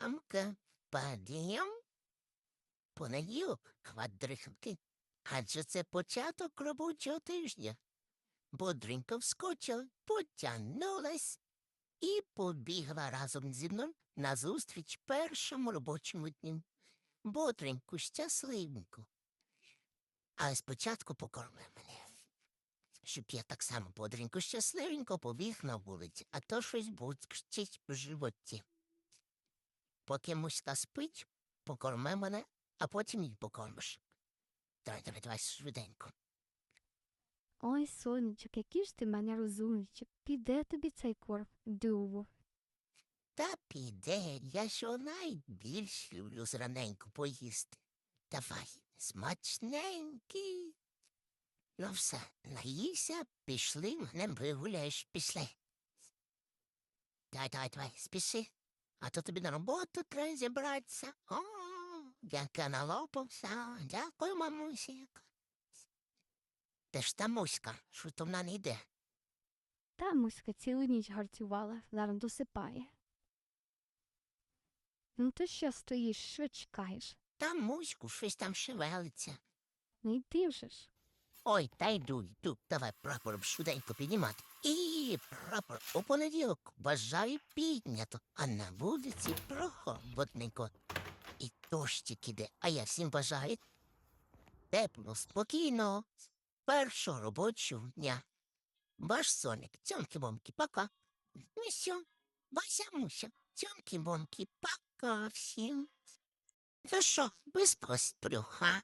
мамка, падіям. Понеділок квадрихнути. Адже це початок робочого тижня. Бодренько вскочила, потягнулась і побігла разом зі мною назустріч першому робочому дню. Бодреньку, щасливеньку. Але спочатку покорми мене. Щоб я так само бодренько, щасливенько побіг на вулиці, а то щось бурчить в животі. Поки муська спить, покорми мене, а потім її покормиш. Давай, давай, давай, швиденько. Ой, сонечок, який ж ти мене розумничок. Піде тобі цей корм, диву. Та піде, я що найбільш люблю зраненько поїсти. Давай, смачненький. Ну все, наївся, пішли, мене вигуляєш, пішли. Давай, давай, давай, спіши. А то тобі на роботу треба зібратися. О, яка налопався. Дякую, мамусік. Де ж та муська, що то вона не йде? Та муська цілу ніч гарцювала, зараз досипає. Ну ти що стоїш, що чекаєш? Та муську щось там шевелиться. Не йди вже ж. Ой, та йду, йду, давай прапор швиденько піднімати. І прапор у понеділок бажаю піднято, а на вулиці прохолодненько. І дощик іде, а я всім бажаю тепло, спокійно, першого робочого дня. Ваш соник, цьомки-бомки, пока. Ну що, Вася Муся, цьомки-бомки, пока всім. Ну що, виспалась, брюха?